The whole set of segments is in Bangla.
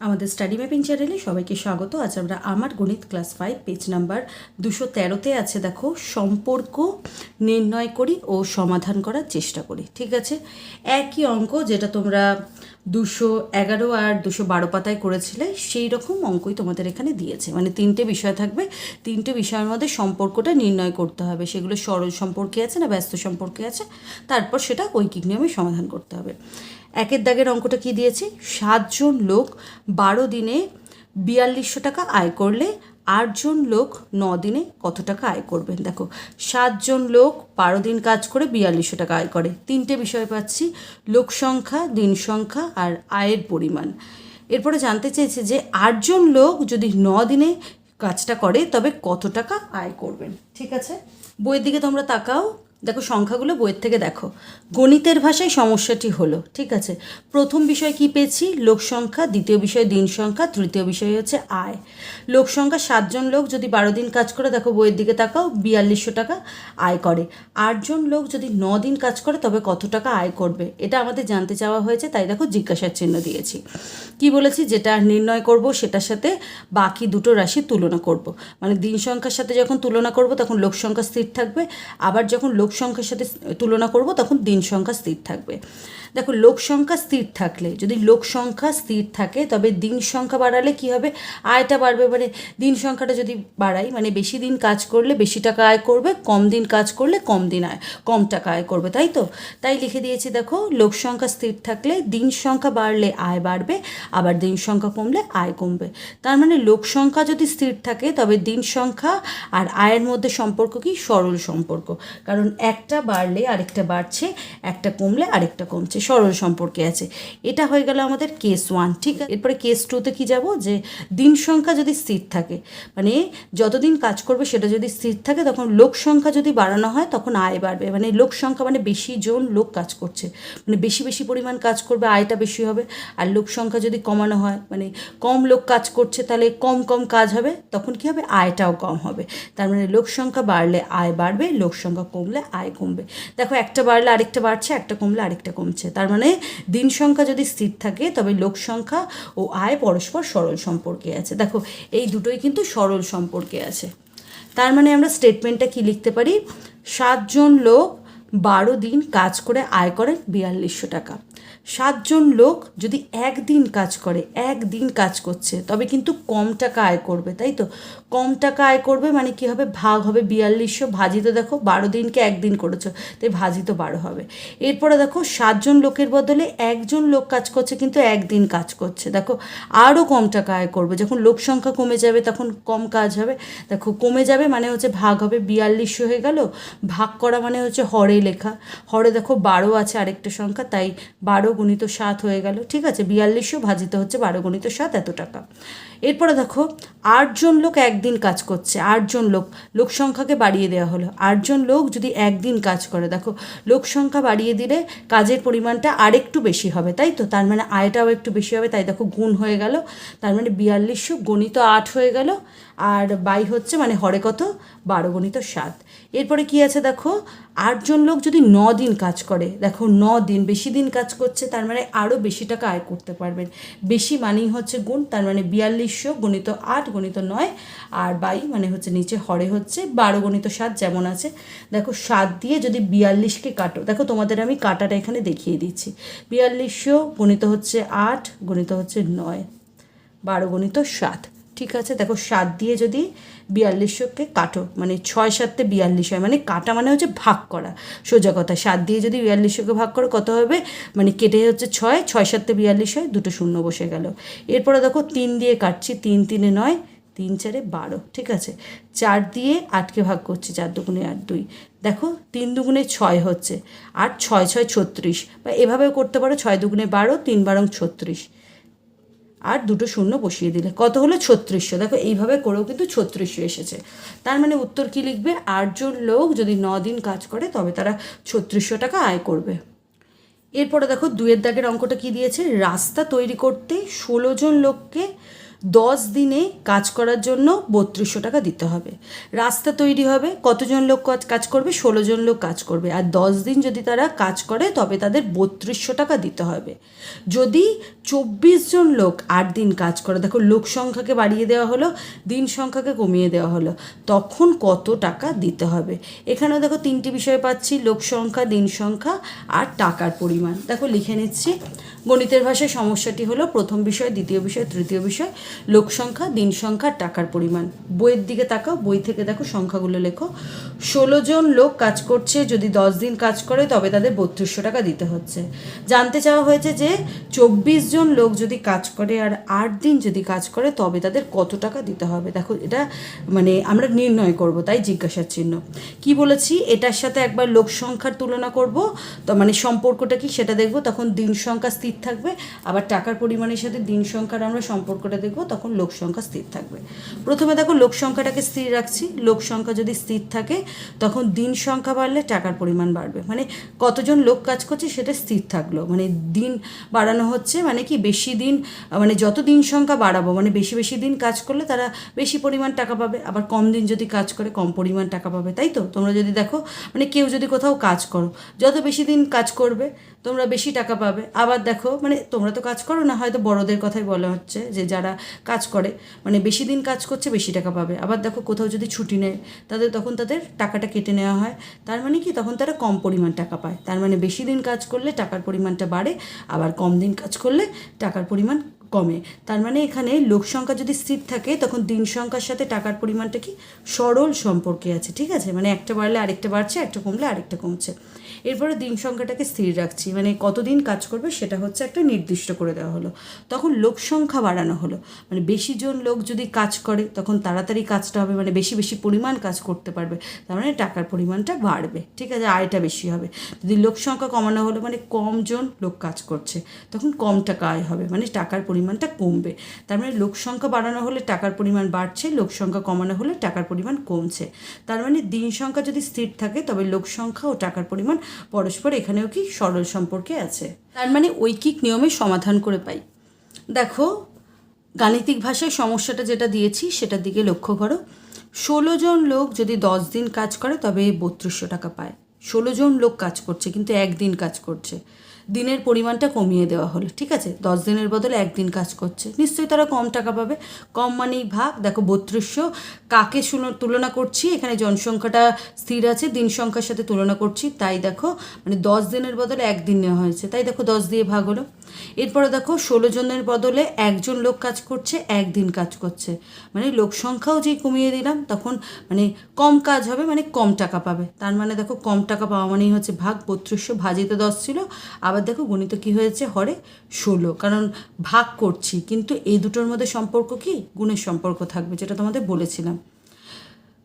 আমাদের স্টাডি ম্যাপিং চ্যানেলে সবাইকে স্বাগত। আজ আমরা আমার গণিত ক্লাস ফাইভ পেজ নাম্বার দুশো তেরোতে আছে, দেখো, সম্পর্ক নির্ণয় করি ও সমাধান করার চেষ্টা করি, ঠিক আছে? একই অঙ্ক যেটা তোমরা দুশো এগারো আর দুশো বারো পাতায় করেছিলে, সেই রকম অঙ্কই তোমাদের এখানে দিয়েছে। মানে তিনটে বিষয় থাকবে, তিনটে বিষয়ের মধ্যে সম্পর্কটা নির্ণয় করতে হবে। সেগুলো সরল সম্পর্কে আছে না ব্যস্ত সম্পর্কে আছে, তারপর সেটা ঐকিক নিয়মে সমাধান করতে হবে। একের দাগের অঙ্কটা কি দিয়েছি? সাতজন লোক বারো দিনে বিয়াল্লিশশো টাকা আয় করলে আটজন লোক ন দিনে কত টাকা আয় করবেন? দেখো, সাতজন লোক বারো দিন কাজ করে বিয়াল্লিশশো টাকা আয় করে। তিনটে বিষয় পাচ্ছি, লোক সংখ্যা, দিন সংখ্যা আর আয়ের পরিমাণ। এরপরে জানতে চেয়েছে যে আটজন লোক যদি ন দিনে কাজটা করে তবে কত টাকা আয় করবেন? ঠিক আছে? বইয়ের দিকে তোমরা তাকাও। দেখো, সংখ্যাগুলো বইয়ের থেকে দেখো। গণিতের ভাষায় সমস্যাটি হলো, ঠিক আছে? প্রথম বিষয় কি পেয়েছি? লোক সংখ্যা, দ্বিতীয় বিষয় দিন সংখ্যা, তৃতীয় বিষয় হচ্ছে আয়। লোক সংখ্যা, সাতজন লোক যদি বারো দিন কাজ করে, দেখো, বইয়ের দিকে তাকাও, বিয়াল্লিশশো টাকা আয় করে। আটজন লোক যদি ন দিন কাজ করে, তবে কত টাকা আয় করবে? এটা আমাদের জানতে চাওয়া হয়েছে, তাই দেখো, জিজ্ঞাসার চিহ্ন দিয়েছি। কি বলেছি? যেটা নির্ণয় করব, সেটার সাথে বাকি দুটো রাশি তুলনা করব। মানে দিন সংখ্যার সাথে যখন তুলনা করব, তখন লোক সংখ্যা স্থির থাকবে। আবার যখন লোক সংখ্যার সাথে তুলনা করব তখন দিন সংখ্যা স্থির থাকবে। দেখো, লোক সংখ্যা স্থির থাকলে, যদি লোক সংখ্যা স্থির থাকে, তবে দিন সংখ্যা বাড়ালে কি হবে? আয়টা বাড়বে। মানে দিন সংখ্যাটা যদি বাড়াই মানে বেশি দিন কাজ করলে বেশি টাকা আয় করবে, কম দিন কাজ করলে কম দিন আয়, কম টাকা আয় করবে, তাই তো? তাই লিখে দিয়েছি, দেখো, লোক সংখ্যা স্থির থাকলে দিন সংখ্যা বাড়লে আয় বাড়বে, আবার দিন সংখ্যা কমলে আয় কমবে। তার মানে লোক সংখ্যা যদি স্থির থাকে, তবে দিন সংখ্যা আর আয়ের মধ্যে সম্পর্ক কি? সরল সম্পর্ক। কারণ একটা বাড়লে আরেকটা বাড়ছে, একটা কমলে আরেকটা কমছে। সরল সম্পর্কে আছে। এটা হয়ে গেল আমাদের কেস ওয়ান ঠিক আছে? এরপরে কেস টুতে কি যাব? যে দিন সংখ্যা যদি স্থির থাকে মানে যতদিন কাজ করবে সেটা যদি স্থির থাকে, তখন লোক সংখ্যা যদি বাড়ানো হয়, তখন আয় বাড়বে। মানে লোক সংখ্যা মানে বেশি জন লোক কাজ করছে। মানে বেশি বেশি পরিমাণ কাজ করবে, আয়টা বেশি হবে। আর লোক সংখ্যা যদি কমানো হয় মানে কম লোক কাজ করছে, তাহলে কম কম কাজ হবে, তখন কি হবে? আয়টাও কম হবে। তার মানে লোক সংখ্যা বাড়লে আয় বাড়বে, লোক সংখ্যা কমলে আয় কমবে। দেখো একটা বাড়লে আরেকটা বাড়ছে, একটা কমলে আরেকটা কমছে। তার মানে দিন সংখ্যা যদি স্থির থাকে, তবে লোক সংখ্যা ও আয় পরস্পর সরল সম্পর্কে আছে। দেখো, এই দুটোই কিন্তু সরল সম্পর্কে আছে। তার মানে আমরা স্টেটমেন্টটা কি লিখতে পারি? সাতজন লোক বারো দিন কাজ করে আয় করেন বিয়াল্লিশশো টাকা। সাতজন লোক যদি একদিন কাজ করে, একদিন কাজ করছে, তবে কিন্তু কম টাকা আয় করবে, তাই তো? কম টাকা আয় করবে মানে কি হবে? ভাগ হবে বিয়াল্লিশশো, ভাজি তো দেখো বারো দিনকে একদিন করেছ, তাই ভাজি তো বারো হবে। এরপরে দেখো সাতজন লোকের বদলে একজন লোক কাজ করছে কিন্তু একদিন কাজ করছে। দেখো আরও কম টাকা আয় করবে, যখন লোক সংখ্যা কমে যাবে তখন কম কাজ হবে। দেখো কমে যাবে মানে হচ্ছে ভাগ হবে বিয়াল্লিশশো হয়ে গেল, ভাগ করা মানে হচ্ছে হরে লেখা। হরে দেখো বারো আছে আরেকটা সংখ্যা, তাই বারো গুণিত সাত হয়ে গেল। ঠিক আছে বিয়াল্লিশশো ভাজিত হচ্ছে বারো গুণিত সাত, এত টাকা। এরপরে দেখো, আটজন লোক একদিন কাজ করছে। আটজন লোক লোক সংখ্যাকে বাড়িয়ে দেওয়া হলো। আটজন লোক যদি একদিন কাজ করে, দেখো, লোক সংখ্যা বাড়িয়ে দিলে কাজের পরিমাণটা আরেকটু বেশি হবে, তাই তো? তার মানে আয়টাও একটু বেশি হবে, তাই দেখো, গুণ হয়ে গেল। তার মানে বিয়াল্লিশশো গণিত আট হয়ে গেল, আর বাই হচ্ছে মানে হরে কত? বারো গণিত সাত। এরপরে কি আছে দেখো? আটজন লোক যদি ন দিন কাজ করে, দেখো ন দিন বেশি দিন কাজ করছে, তার মানে আরও বেশি টাকা আয় করতে পারবেন। বেশি মানেই হচ্ছে গুণ, তার মানে বিয়াল্লিশশো গণিত আট গণিত নয়, আর বাই মানে হচ্ছে নিচে হরে হচ্ছে বারো গণিত সাত যেমন আছে। দেখো সাত দিয়ে যদি বিয়াল্লিশকে কাটো, দেখো তোমাদের আমি কাটাটা এখানে দেখিয়ে দিচ্ছি। বিয়াল্লিশশো গণিত হচ্ছে আট গণিত হচ্ছে নয়, বারো গণিত সাত, ঠিক আছে? দেখো সাত দিয়ে যদি বিয়াল্লিশশোকে কাটো মানে ছয় সাততে বিয়াল্লিশ হয় মানে কাটা মানে হচ্ছে ভাগ করা, সোজা কথা। সাত দিয়ে যদি বিয়াল্লিশশোকে ভাগ করো, কত হবে? মানে কেটে হচ্ছে ছয় ছয় সাততে বিয়াল্লিশ হয়, দুটো শূন্য বসে গেল। এরপরে দেখো তিন দিয়ে কাটছি, তিন তিনে নয়, তিন চারে বারো, ঠিক আছে? চার দিয়ে আটকে ভাগ করছি, চার দুগুণে আট দুই। দেখো তিন দুগুণে ছয় হচ্ছে, আর ছয় ছয় ছত্রিশ, বা এভাবেও করতে পারো, ছয় দুগুণে বারো, তিন বারং ছত্রিশ। আর দুটো শূন্য বসিয়ে দিলে। কত হলো? ছত্রিশশো। দেখো, এইভাবে করেও কিন্তু ছত্রিশশো এসেছে। তার মানে উত্তর কি লিখবে? আটজন লোক যদি ন দিন কাজ করে, তবে তারা ছত্রিশশো টাকা আয় করবে। এরপরে দেখো দুয়ের দাগের অঙ্কটা কি দিয়েছে? রাস্তা তৈরি করতে ষোলো জন লোককে দশ দিনে কাজ করার জন্য বত্রিশশো টাকা দিতে হবে। রাস্তা তৈরি হবে, কতজন লোক কাজ- করবে? ষোলো জন লোক কাজ করবে। আর দশ দিন যদি তারা কাজ করে, তবে তাদের বত্রিশশো টাকা দিতে হবে। যদি চব্বিশ জন লোক আট দিন কাজ করে, দেখো লোক সংখ্যাকে বাড়িয়ে দেওয়া হলো, দিন সংখ্যাকে কমিয়ে দেওয়া হলো, তখন কত টাকা দিতে হবে? এখানেও দেখো তিনটি বিষয় পাচ্ছি, লোক সংখ্যা, দিন সংখ্যা আর টাকার পরিমাণ। দেখো লিখে নিচ্ছি। গণিতের ভাষায় সমস্যাটি হলো, প্রথম বিষয়, দ্বিতীয় বিষয়, তৃতীয় বিষয়। লোক সংখ্যা দিন সংখ্যা, টাকার পরিমাণ। বইয়ের দিকে তাকাও, বই থেকে দেখো সংখ্যাগুলো লেখো। ষোলো জন লোক কাজ করছে, যদি দশ দিন কাজ করে, তবে তাদের বত্রিশশো টাকা দিতে হচ্ছে। জানতে চাওয়া হয়েছে যে, চব্বিশ জন লোক যদি কাজ করে আর আট দিন যদি কাজ করে, তবে তাদের কত টাকা দিতে হবে? দেখো, এটা মানে আমরা নির্ণয় করব, তাই জিজ্ঞাসার চিহ্ন। কি বলেছি? এটার সাথে একবার লোক সংখ্যার তুলনা করব। তো মানে সম্পর্কটা কি সেটা দেখব, তখন দিন সংখ্যা স্থির থাকবে, আবার টাকার পরিমাণের সাথে দিন সংখ্যার আমরা সম্পর্কটা দেখব। তখন লোক সংখ্যা স্থির থাকবে। প্রথমে দেখো লোক সংখ্যাটাকে স্থির রাখছি। লোক সংখ্যা যদি স্থির থাকে, তখন দিন সংখ্যা বাড়লে টাকার পরিমাণ বাড়বে। মানে কতজন লোক কাজ করছে সেটা স্থির থাকল। মানে দিন বাড়ানো হচ্ছে মানে কি বেশি দিন মানে যত দিন সংখ্যা বাড়াবো মানে বেশি বেশি দিন কাজ করলে তারা বেশি পরিমাণ টাকা পাবে। আবার কম দিন যদি কাজ করে, কম পরিমাণ টাকা পাবে। তাই তো? তোমরা যদি দেখো মানে কেউ যদি কোথাও কাজ করো, যত বেশি দিন কাজ করবে তোমরা বেশি টাকা পাবে। আবার দেখো মানে তোমরা তো কাজ করো না, হয়তো বড়দের কথাই বলা হচ্ছে যে যারা কাজ করে মানে বেশি দিন কাজ করছে বেশি টাকা পাবে। আবার দেখো, কোথাও যদি ছুটি নেয়, তাদের তখন তাদের টাকাটা কেটে নেওয়া হয়। তার মানে কি? তখন তারা কম পরিমাণ টাকা পায়। তার মানে বেশি দিন কাজ করলে টাকার পরিমাণটা বাড়ে, আবার কম দিন কাজ করলে টাকার পরিমাণ কমে। তার মানে এখানে লোক সংখ্যা যদি স্থির থাকে, তখন দিন সংখ্যার সাথে টাকার পরিমাণটা কি? সরল সম্পর্কে আছে, ঠিক আছে? মানে একটা বাড়লে আরেকটা বাড়ছে, একটা কমলে আরেকটা কমছে। এরপরে দিন সংখ্যাটাকে স্থির রাখছি মানে কতদিন কাজ করবে সেটা হচ্ছে একটা নির্দিষ্ট করে দেওয়া হলো। তখন লোক সংখ্যা বাড়ানো হলো। মানে বেশি জন লোক যদি কাজ করে, তখন তাড়াতাড়ি কাজটা হবে মানে বেশি বেশি পরিমাণ কাজ করতে পারবে, তার মানে টাকার পরিমাণটা বাড়বে। ঠিক আছে, আয়টা বেশি হবে। যদি লোক সংখ্যা কমানো হলো মানে কম জন লোক কাজ করছে, তখন কম টাকা আয় হবে মানে টাকার পরিমাণটা কমবে। তার মানে লোক সংখ্যা বাড়ানো হলে টাকার পরিমাণ বাড়ছে, লোক সংখ্যা কমানো হলে টাকার পরিমাণ কমছে। তার মানে দিন সংখ্যা যদি স্থির থাকে, তবে লোক সংখ্যা ও টাকার পরিমাণ পরস্পর এখানেও কি সরল সম্পর্কে আছে? তার মানে ঐকিক নিয়মে সমাধান করে পাই। দেখো, গাণিতিক ভাষায় সমস্যাটা যেটা দিয়েছি, সেটার দিকে লক্ষ্য করো। ষোলো জন লোক যদি দশ দিন কাজ করে, তবে বত্রিশশো টাকা পায়। ষোলো জন লোক কাজ করছে, কিন্তু একদিন কাজ করছে। দিনের পরিমাণটা কমিয়ে দেওয়া হলো, ঠিক আছে? দশ দিনের বদলে একদিন কাজ করছে। নিশ্চয়ই তারা কম টাকা পাবে। কম মানেই ভাগ। দেখো, বত্রিশশো কাকে তুলনা করছি, এখানে জনসংখ্যাটা স্থির আছে, দিন সংখ্যার সাথে তুলনা করছি, তাই দেখো মানে দশ দিনের বদলে একদিন নেওয়া হয়েছে। তাই দেখো, দশ দিয়ে ভাগ হলো। এরপরে দেখো, ষোলো জনের বদলে একজন লোক কাজ করছে, একদিন কাজ করছে। মানে লোক সংখ্যাও যেই কমিয়ে দিলাম, তখন মানে কম কাজ হবে মানে কম টাকা পাবে। তার মানে দেখো, কম টাকা পাওয়া মানেই হচ্ছে ভাগ, বত্রিশশো ভাজিতে দশ ছিল। আবার দেখো, গণিত কি হয়েছে? হরে ষোলো। কারণ ভাগ করছি, কিন্তু এই দুটোর মধ্যে সম্পর্ক কি? গুণের সম্পর্ক থাকবে, যেটা তোমাদের বলেছিলাম।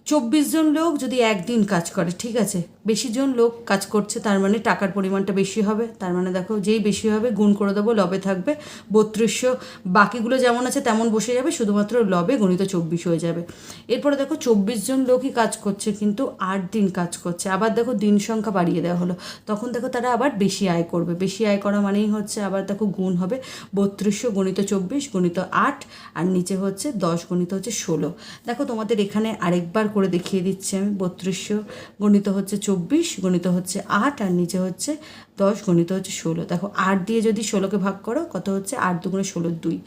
চব্বিশ জন লোক যদি একদিন কাজ করে, ঠিক আছে? বেশি জন লোক কাজ করছে, তার মানে টাকার পরিমাণটা বেশি হবে। তার মানে দেখো, যেই বেশি হবে, গুণ করে দেবো, লবে থাকবে। বত্রিশশো, বাকিগুলো যেমন আছে তেমন বসে যাবে, শুধুমাত্র লবে গণিত চব্বিশ হয়ে যাবে। এরপরে দেখো, চব্বিশ জন লোকই কাজ করছে, কিন্তু আট দিন কাজ করছে। আবার দেখো, দিন সংখ্যা বাড়িয়ে দেওয়া হলো। তখন দেখো, তারা আবার বেশি আয় করবে। বেশি আয় করা মানেই হচ্ছে আবার দেখো, গুণ হবে বত্রিশশো, গণিত চব্বিশ, গণিত আট, আর নিচে হচ্ছে দশ, গণিত হচ্ছে ষোলো। দেখো, তোমাদের এখানে আরেকবার করে দেখিয়ে দিচ্ছি আমি। বত্রিশশো গণিত হচ্ছে চব্বিশ, গণিত হচ্ছে আট, আর নিচে হচ্ছে দশ, গণিত হচ্ছে ষোলো। দেখো, আট দিয়ে যদি ষোলোকে ভাগ করো, কত হচ্ছে? আট দুগুণে ষোলোর দুই।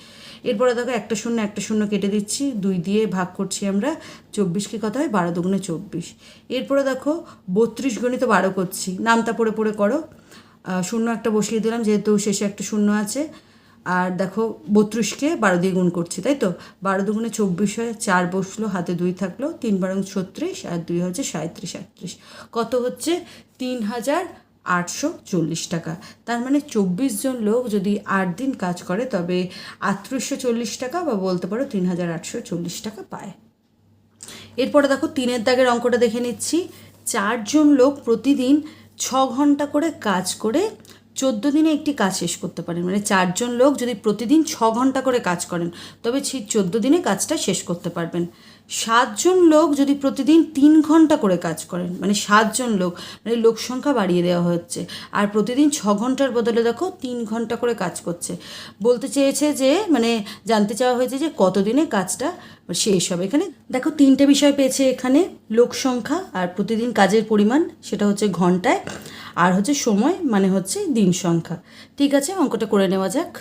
এরপরে দেখো, একটা শূন্য একটা শূন্য কেটে দিচ্ছি, দুই দিয়ে ভাগ করছি আমরা, চব্বিশকে কত হয়? বারো দুগুণে চব্বিশ। এরপরে দেখো, বত্রিশ গণিত বারো করছি। নামতা পড়ে পড়ে করো। শূন্য একটা বসিয়ে দিলাম, যেহেতু শেষে একটা শূন্য আছে। আর দেখো বত্রিশকে বারো দিয়ে গুণ করছি, তাই তো? বারো দুগুণে চব্বিশ হয় চার বসল, হাতে দুই থাকল, তিন বারং ছত্রিশ, আর দুই হচ্ছে সাঁত্রিশ আটত্রিশ। কত হচ্ছে? তিন হাজার আটশো চল্লিশ টাকা। তার মানে চব্বিশ জন লোক যদি আট দিন কাজ করে, তবে আটত্রিশশো চল্লিশ টাকা বা বলতে পারো তিন হাজার আটশো চল্লিশ টাকা পায়। এরপরে দেখো তিনের দাগের অঙ্কটা দেখে নিচ্ছি। চারজন লোক প্রতিদিন ছ ঘণ্টা করে কাজ করে চোদ্দ দিনে একটি কাজ শেষ করতে পারেন। মানে চারজন লোক যদি প্রতিদিন ছ ঘণ্টা করে কাজ করেন, তবে সেই চোদ্দ দিনে কাজটা শেষ করতে পারবেন। সাতজন লোক যদি প্রতিদিন তিন ঘণ্টা করে কাজ করেন মানে সাতজন লোক মানে লোক সংখ্যা বাড়িয়ে দেওয়া হচ্ছে, আর প্রতিদিন ছ ঘণ্টার বদলে দেখো তিন ঘণ্টা করে কাজ করছে। বলতে চেয়েছে যে মানে জানতে চাওয়া হয়েছে যে কতদিনে কাজটা শেষ হবে। এখানে দেখো তিনটে বিষয় পেয়েছে এখানে, লোক সংখ্যা আর প্রতিদিন কাজের পরিমাণ, সেটা হচ্ছে ঘন্টায়, আর হচ্ছে সময় মানে হচ্ছে দিন সংখ্যা। ঠিক আছে, অঙ্কটা করে নেওয়া যাক।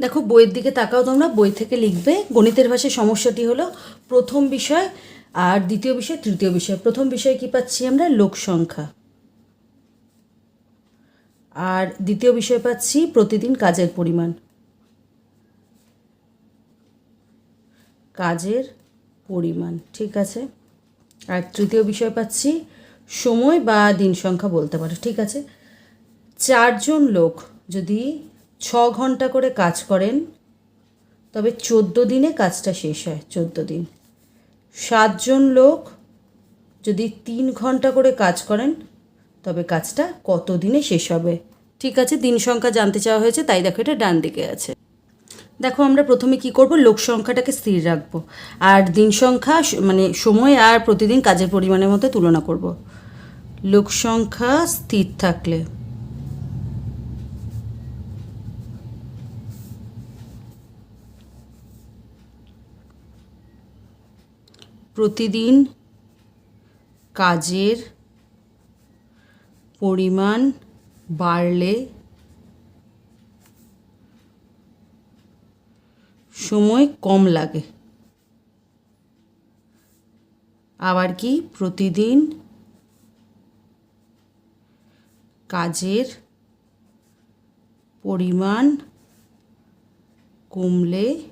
দেখো, বইয়ের দিকে তাকাও তোমরা। বই থেকে লিখবে। গণিতের ভাষায় সমস্যাটি হলো, প্রথম বিষয় আর দ্বিতীয় বিষয়, তৃতীয় বিষয়। প্রথম বিষয় কি পাচ্ছি আমরা? লোক সংখ্যা। আর দ্বিতীয় বিষয় পাচ্ছি, প্রতিদিন কাজের পরিমাণ। কাজের পরিমাণ, ঠিক আছে? আর তৃতীয় বিষয় পাচ্ছি, সময় বা দিন সংখ্যা বলতে পারো, ঠিক আছে? চারজন লোক যদি ছ ঘণ্টা করে কাজ করেন, তবে চোদ্দ দিনে কাজটা শেষ হয়, চোদ্দ দিন। সাতজন লোক যদি তিন ঘণ্টা করে কাজ করেন, তবে কাজটা কত দিনে শেষ হবে? ঠিক আছে, দিন সংখ্যা জানতে চাওয়া হয়েছে, তাই দেখো এটা ডান দিকে আছে। দেখো আমরা প্রথমে কি করব? লোক সংখ্যাটাকে স্থির রাখব। আর দিন সংখ্যা মানে সময় আর প্রতিদিন কাজের পরিমাণের মধ্যে তুলনা করব। লোক সংখ্যা স্থির থাকলে প্রতিদিন কাজের পরিমাণ বাড়লে সময় কম লাগে। আবার কি প্রতিদিন কাজের পরিমাণ কমলে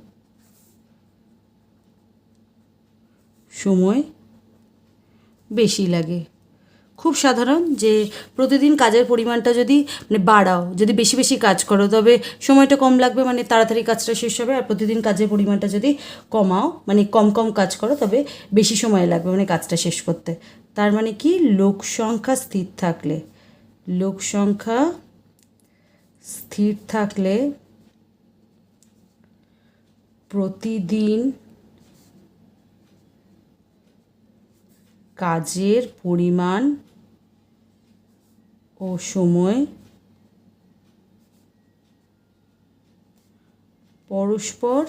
সময় বেশি লাগে। খুব সাধারণ যে প্রতিদিন কাজের পরিমাণটা যদি মানে বাড়াও, যদি বেশি বেশি কাজ করো, তবে সময়টা কম লাগবে মানে তাড়াতাড়ি কাজটা শেষ হবে, আর প্রতিদিন কাজের পরিমাণটা যদি কমাও মানে কম কম কাজ করো, তবে বেশি সময় লাগবে মানে কাজটা শেষ করতে। তার মানে কি? লোক সংখ্যা স্থির থাকলে, লোক সংখ্যা স্থির থাকলে প্রতিদিন কাজের পরিমাণ ও সময় পরস্পর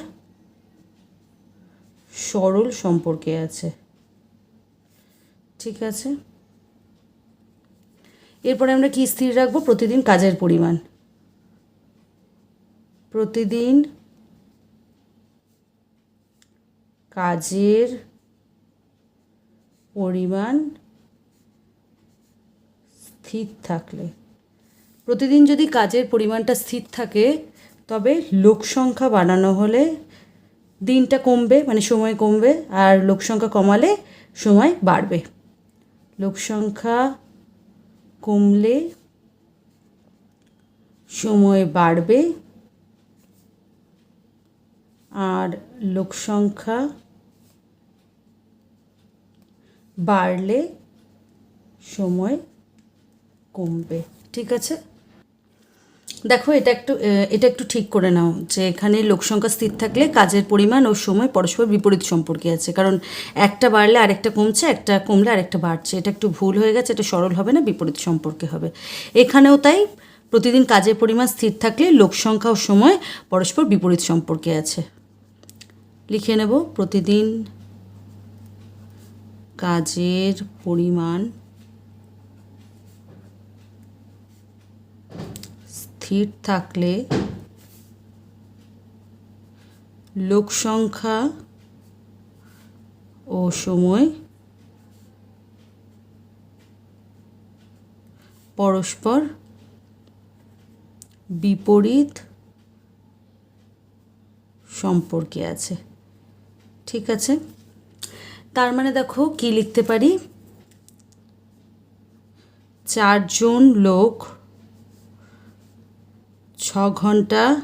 সরল সম্পর্কে আছে। ঠিক আছে? এরপরে আমরা কি স্থির রাখব? প্রতিদিন কাজের পরিমাণ। প্রতিদিন কাজের পরিমাণ স্থির থাকলে। প্রতিদিন যদি কাজের পরিমাণটা স্থির থাকে, তবে লোক সংখ্যা বাড়ানো হলে দিনটা কমবে মানে সময় কমবে, আর লোক সংখ্যা কমালে সময় বাড়বে। লোক সংখ্যা কমলে সময় বাড়বে, আর লোক সংখ্যা বাড়লে সময় কমবে। ঠিক আছে? দেখো, এটা একটু এটা একটু ঠিক করে নাও যে এখানে লোক সংখ্যা স্থির থাকলে কাজের পরিমাণ ও সময় পরস্পর বিপরীত সম্পর্কে আছে। কারণ একটা বাড়লে আরেকটা কমছে, একটা কমলে আরেকটা বাড়ছে। এটা একটু ভুল হয়ে গেছে, এটা সরল হবে না, বিপরীত সম্পর্কে হবে। এখানেও তাই প্রতিদিন কাজের পরিমাণ স্থির থাকলে লোক সংখ্যা ও সময় পরস্পর বিপরীত সম্পর্কে আছে। লিখে নেব, প্রতিদিন কাজের পরিমাণ স্থির থাকলে লোক সংখ্যা ও সময় পরস্পর বিপরীত সম্পর্কে আছে। ঠিক আছে? তার মানে দেখো কি লিখতে পারি? চারজন লোক ছ ঘণ্টা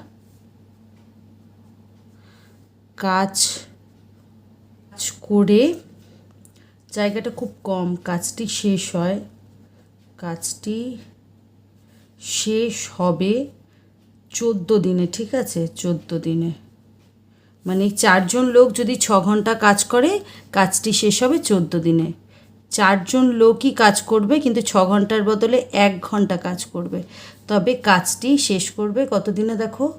কাজ কাজ করে, জায়গাটা খুব কম, কাজটি শেষ হয়। কাজটি শেষ হবে চোদ্দ দিনে, ঠিক আছে? চোদ্দ দিনে। মানে চারজন লোক যদি ছ ঘণ্টা কাজ করে, কাজটি শেষ হবে চোদ্দ দিনে। চারজন লোকই কাজ করবে, কিন্তু ছ ঘণ্টার বদলে এক ঘণ্টা কাজ করবে। তবে কাজটি শেষ করবে কত দিনে দেখো?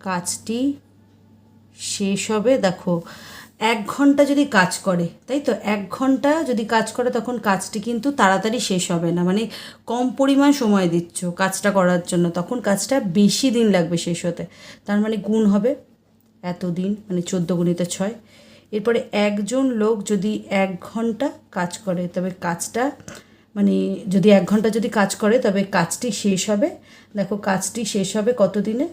কাজটি শেষ হবে দেখো, এক ঘণ্টা যদি কাজ করে, তাই তো? এক ঘণ্টা যদি কাজ করে, তখন কাজটি কিন্তু তাড়াতাড়ি শেষ হবে না। মানে কম পরিমাণ সময় দিচ্ছ কাজটা করার জন্য, তখন কাজটা বেশি দিন লাগবে শেষ হতে। তার মানে গুণ হবে। এত দিন মানে চোদ্দ গুণিতে ছয়। এরপরে একজন লোক যদি এক ঘণ্টা কাজ করে, তবে কাজটা মানে যদি এক ঘণ্টা যদি কাজ করে, তবে কাজটি শেষ হবে। দেখো, কাজটি শেষ হবে কত দিনে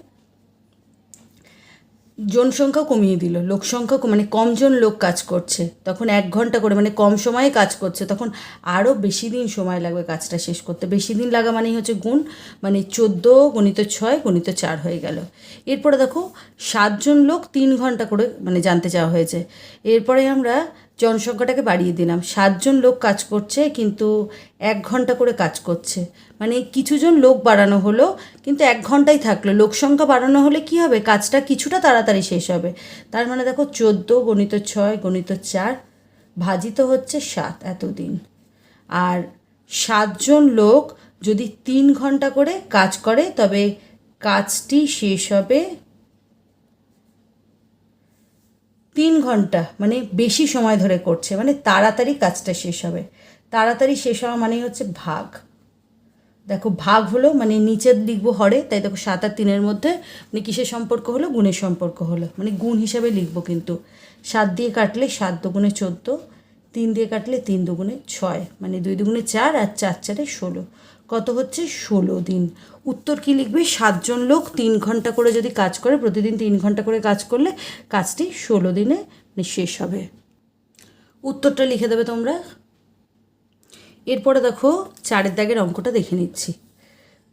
জনসংখ্যা কমিয়ে দিল। লোক সংখ্যা মানে কমজন লোক কাজ করছে। তখন এক ঘণ্টা করে মানে কম সময়ে কাজ করছে। তখন আরও বেশি দিন সময় লাগবে কাজটা শেষ করতে। বেশি দিন লাগা মানেই হচ্ছে গুণ। মানে চোদ্দ গণিত ছয় গণিত চার হয়ে গেল। এরপরে দেখো, সাতজন লোক তিন ঘণ্টা করে মানে জানতে চাওয়া হয়েছে। এরপরে আমরা জনসংখ্যাটাকে বাড়িয়ে দিলাম। সাতজন লোক কাজ করছে, কিন্তু এক ঘণ্টা করে কাজ করছে। মানে কিছুজন লোক বাড়ানো হলো, কিন্তু এক ঘন্টাই থাকল। লোক সংখ্যা বাড়ানো হলে কি হবে? কাজটা কিছুটা তাড়াতাড়ি শেষ হবে। তার মানে দেখো, চোদ্দ গণিত ছয়, গণিত চার, ভাজিত হচ্ছে সাত এতদিন। আর সাতজন লোক যদি তিন ঘণ্টা করে কাজ করে, তবে কাজটি শেষ হবে তিন ঘণ্টা মানে বেশি সময় ধরে করছে মানে তাড়াতাড়ি কাজটা শেষ হবে। তাড়াতাড়ি শেষ হওয়া মানেই হচ্ছে ভাগ। দেখো, ভাগ হলো মানে নিচের লিখব হরে, তাই দেখো সাত আর তিনের মধ্যে মানে কিসের সম্পর্ক হলো? গুণের সম্পর্ক হলো। মানে গুণ হিসাবে লিখব কিন্তু। সাত দিয়ে কাটলে সাত দুগুণে চোদ্দ, তিন দিয়ে কাটলে তিন দুগুণে ছয় মানে দুই দুগুণে চার আর চার চারে ষোলো। কত হচ্ছে? ষোলো দিন। উত্তর কি লিখবে? সাতজন লোক তিন ঘণ্টা করে যদি কাজ করে, প্রতিদিন তিন ঘণ্টা করে কাজ করলে কাজটি ষোলো দিনে শেষ হবে। উত্তরটা লিখে দেবে তোমরা। এরপরে দেখো, চারের দাগের অঙ্কটা দেখে নিচ্ছি।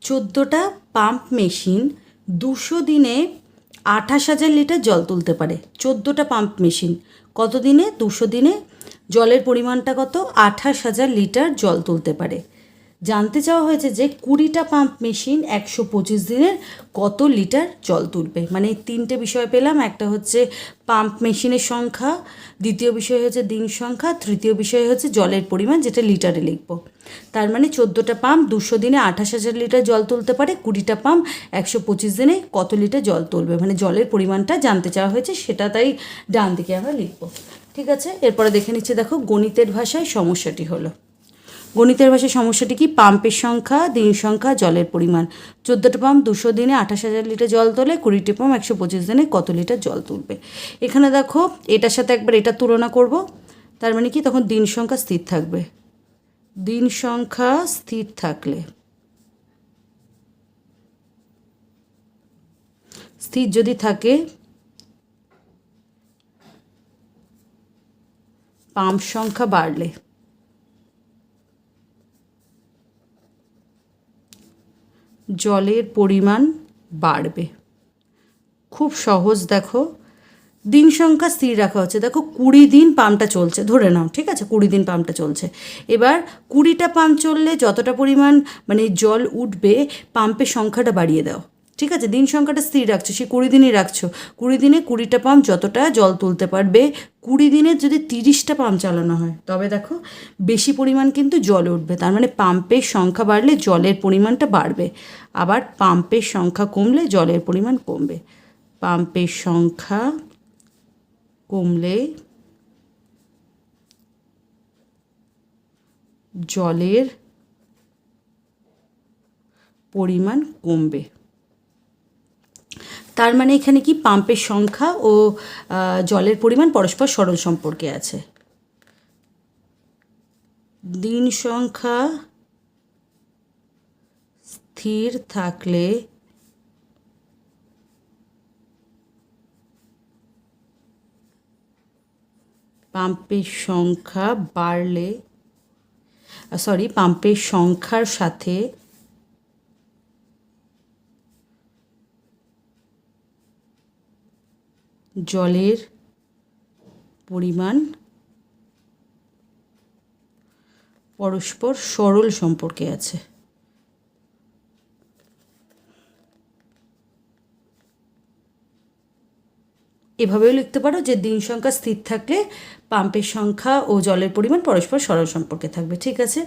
চোদ্দোটা পাম্প মেশিন দুশো দিনে আঠাশ হাজার লিটার জল তুলতে পারে। চোদ্দোটা পাম্প মেশিন কত দিনে? দুশো দিনে। জলের পরিমাণটা কত? আঠাশ হাজার লিটার জল তুলতে পারে। জানতে চাওয়া হয়েছে যে কুড়িটা পাম্প মেশিন একশো পঁচিশ দিনের কত লিটার জল তুলবে? মানে তিনটে বিষয় পেলাম। একটা হচ্ছে পাম্প মেশিনের সংখ্যা, দ্বিতীয় বিষয় হচ্ছে দিন সংখ্যা, তৃতীয় বিষয় হচ্ছে জলের পরিমাণ, যেটা লিটারে লিখব। তার মানে চোদ্দোটা পাম্প দুশো দিনে আঠাশ হাজার লিটার জল তুলতে পারে, কুড়িটা পাম্প একশো পঁচিশ দিনে কত লিটার জল তুলবে? মানে জলের পরিমাণটা জানতে চাওয়া হয়েছে, সেটা তাই ডান দিকে আমরা লিখব। ঠিক আছে? এরপরে দেখে নিচ্ছি, দেখো গণিতের ভাষায় সমস্যাটি হলো। গণিতের ভাষায় সমস্যাটি কি? পাম্পের সংখ্যা, দিন সংখ্যা, জলের পরিমাণ। চোদ্দোটা পাম্প দুশো দিনে আঠাশ হাজার লিটার জল তোলে, কুড়িটি পাম্প একশো পঁচিশ দিনে কত লিটার জল তুলবে? এখানে দেখো, এটার সাথে একবার এটা তুলনা করব। তার মানে কি? তখন দিন সংখ্যা স্থির থাকবে। দিন সংখ্যা স্থির থাকলে। স্থির যদি থাকে, পাম্প সংখ্যা বাড়লে। জলের পরিমাণ বাড়বে। খুব সহজ দেখো। দিন সংখ্যা স্থির রাখা হচ্ছে। দেখো, কুড়ি দিন পাম্পটা চলছে, ধরে নাও, ঠিক আছে? কুড়ি দিন পাম্পটা চলছে। এবার কুড়িটা পাম্প চললে যতটা পরিমাণ মানে জল উঠবে, পাম্পের সংখ্যাটা বাড়িয়ে দাও। ঠিক আছে, দিন সংখ্যাটা স্থির রাখছো, সে কুড়ি দিনই রাখছো। কুড়ি দিনে কুড়িটা পাম্প যতটা জল তুলতে পারবে, কুড়ি দিনে যদি তিরিশটা পাম্প চালানো হয়, তবে দেখো বেশি পরিমাণ কিন্তু জল উঠবে, তার মানে পাম্পের সংখ্যা বাড়লে জলের পরিমাণটা বাড়বে, আবার পাম্পের সংখ্যা কমলে জলের পরিমাণ কমবে। পাম্পের সংখ্যা কমলে জলের পরিমাণ কমবে। তার মানে এখানে কি পাম্পের সংখ্যা ও জলের পরিমাণ পরস্পর সরল সম্পর্কে আছে? দিন সংখ্যা স্থির থাকলে পাম্পের সংখ্যা বাড়লে সরি পাম্পের সংখ্যার সাথে জলের পরিমাণ পরস্পর সরল সম্পর্কে আছে। এভাবেও লিখতে পারো যে দিন সংখ্যা স্থির থাকলে পাম্পের সংখ্যা ও জলের পরিমাণ পরস্পর সরল সম্পর্কে থাকবে, ঠিক আছে?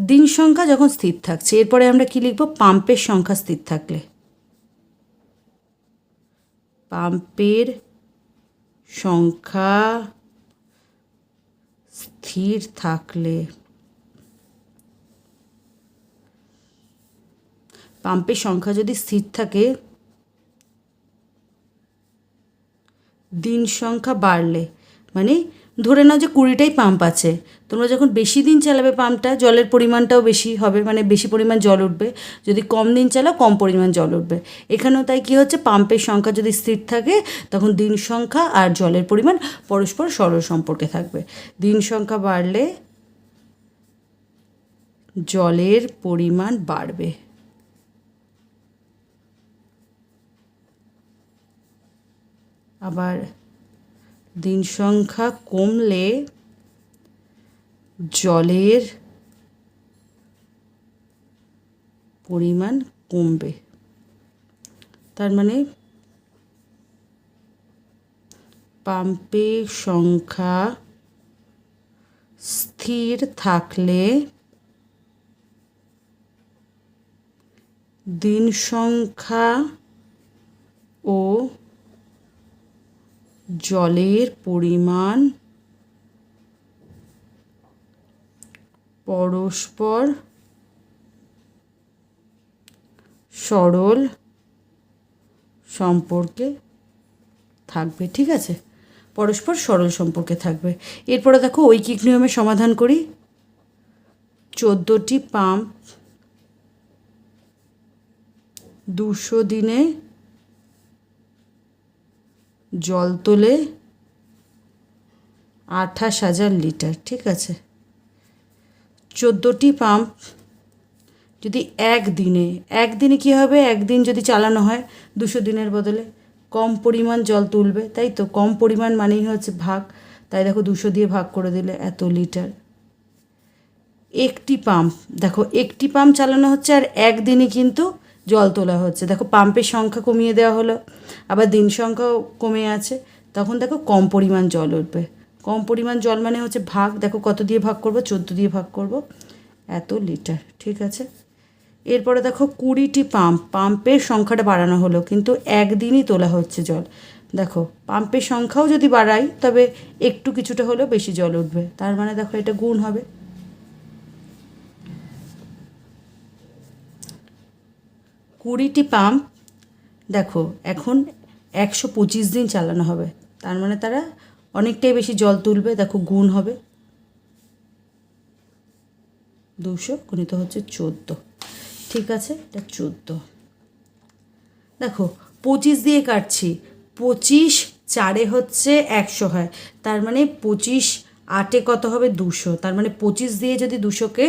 দিন সংখ্যা যখন স্থির থাকছে, এরপরে আমরা কি লিখব? পাম্পের সংখ্যা স্থির থাকলে। পাম্পের সংখ্যা স্থির থাকলে। পাম্পের সংখ্যা যদি স্থির থাকে দিন সংখ্যা বাড়লে মানে ধরে নাও যে কুড়িটাই পাম্প আছে। তোমরা যখন বেশি দিন চালাবে পাম্পটা জলের পরিমাণটাও বেশি হবে মানে বেশি পরিমাণ জল উঠবে। যদি কম দিন চালাও, কম পরিমাণ জল উঠবে। এখানেও তাই কী হচ্ছে পাম্পের সংখ্যা যদি স্থির থাকে, তখন দিন সংখ্যা আর জলের পরিমাণ পরস্পর সরল সম্পর্কে থাকবে। দিন সংখ্যা বাড়লে জলের পরিমাণ বাড়বে। আবার দিন সংখ্যা কমলে জলের পরিমাণ কমবে। তার মানে পাম্পের সংখ্যা স্থির থাকলে দিন সংখ্যা ও জলের পরিমাণ পরস্পর সরল সম্পর্কে থাকবে, ঠিক আছে? পরস্পর সরল সম্পর্কে থাকবে। এরপরে দেখো ঐকিক নিয়মে সমাধান করি। চোদ্দোটি পাম্প দুশো দিনে জল তোলে আঠাশ হাজার লিটার, ঠিক আছে? চোদ্দোটি পাম্প যদি একদিনে একদিনে কী হবে? একদিন যদি চালানো হয় দুশো দিনের বদলে। কম পরিমাণ জল তুলবে, তাই তো? কম পরিমাণ মানেই হচ্ছে ভাগ। তাই দেখো দুশো দিয়ে ভাগ করে দিলে এত লিটার। একটি পাম্প, দেখো একটি পাম্প চালানো হচ্ছে আর একদিনে কিন্তু জল তোলা হচ্ছে। দেখো, পাম্পের সংখ্যা কমিয়ে দেওয়া হলো, আবার দিন সংখ্যাও কমে আছে। তখন দেখো, কম পরিমাণ জল উঠবে। কম পরিমাণ জল মানে হচ্ছে ভাগ, দেখো কত দিয়ে ভাগ করব? চোদ্দ দিয়ে ভাগ করব। এত লিটার, ঠিক আছে? এরপরে দেখো, কুড়িটি পাম্প, পাম্পের সংখ্যাটা বাড়ানো হলো, কিন্তু একদিনই তোলা হচ্ছে জল। দেখো, পাম্পের সংখ্যাও যদি বাড়াই, তবে একটু কিছুটা হলেও বেশি জল উঠবে। তার মানে দেখো, এটা গুণ হবে। কুড়িটি পাম্প দেখো, এখন একশো পঁচিশ দিন চালানো হবে। তার মানে তারা অনেকটাই বেশি জল তুলবে, দেখো, গুণ হবে। দুশো গুণিত হচ্ছে চোদ্দ। ঠিক আছে, এটা চোদ্দ। দেখো, পঁচিশ দিয়ে কাটছি, পঁচিশ চারে হচ্ছে একশো হয়। তার মানে পঁচিশ আটে কত হবে? দুশো। তার মানে পঁচিশ দিয়ে যদি দুশোকে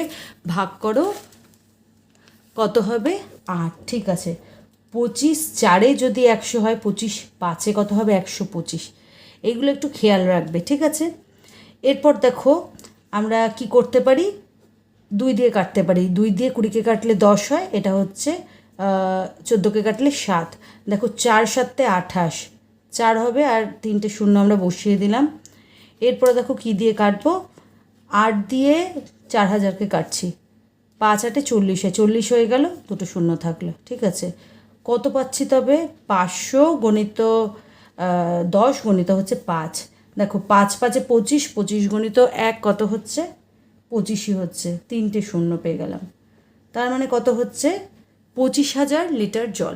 ভাগ করো, কত হবে? আট ঠিক আছে। পঁচিশ চারে যদি একশো হয়, পঁচিশ পাঁচে কত হবে? একশো পঁচিশ। এইগুলো একটু খেয়াল রাখবে, ঠিক আছে? এরপর দেখো, আমরা কি করতে পারি? দুই দিয়ে কাটতে পারি। দুই দিয়ে কুড়িকে কাটলে দশ হয়, এটা হচ্ছে চোদ্দোকে কাটলে সাত। দেখো, চার সাতে আঠাশ। চার হবে আর তিনটে শূন্য আমরা বসিয়ে দিলাম। এরপরে দেখো কি দিয়ে কাটবো? আট দিয়ে চার হাজারকে কাটছি। পাঁচ আটে চল্লিশে, চল্লিশ হয়ে গেল, দুটো শূন্য থাকল, ঠিক আছে? কত পাচ্ছি তবে? পাঁচশো গণিত দশ গণিত হচ্ছে পাঁচ। দেখো, পাঁচ পাঁচে পঁচিশ পঁচিশ গণিত এক কত হচ্ছে? পঁচিশই হচ্ছে, তিনটে শূন্য পেয়ে গেলাম। তার মানে কত হচ্ছে? পঁচিশ হাজার লিটার জল।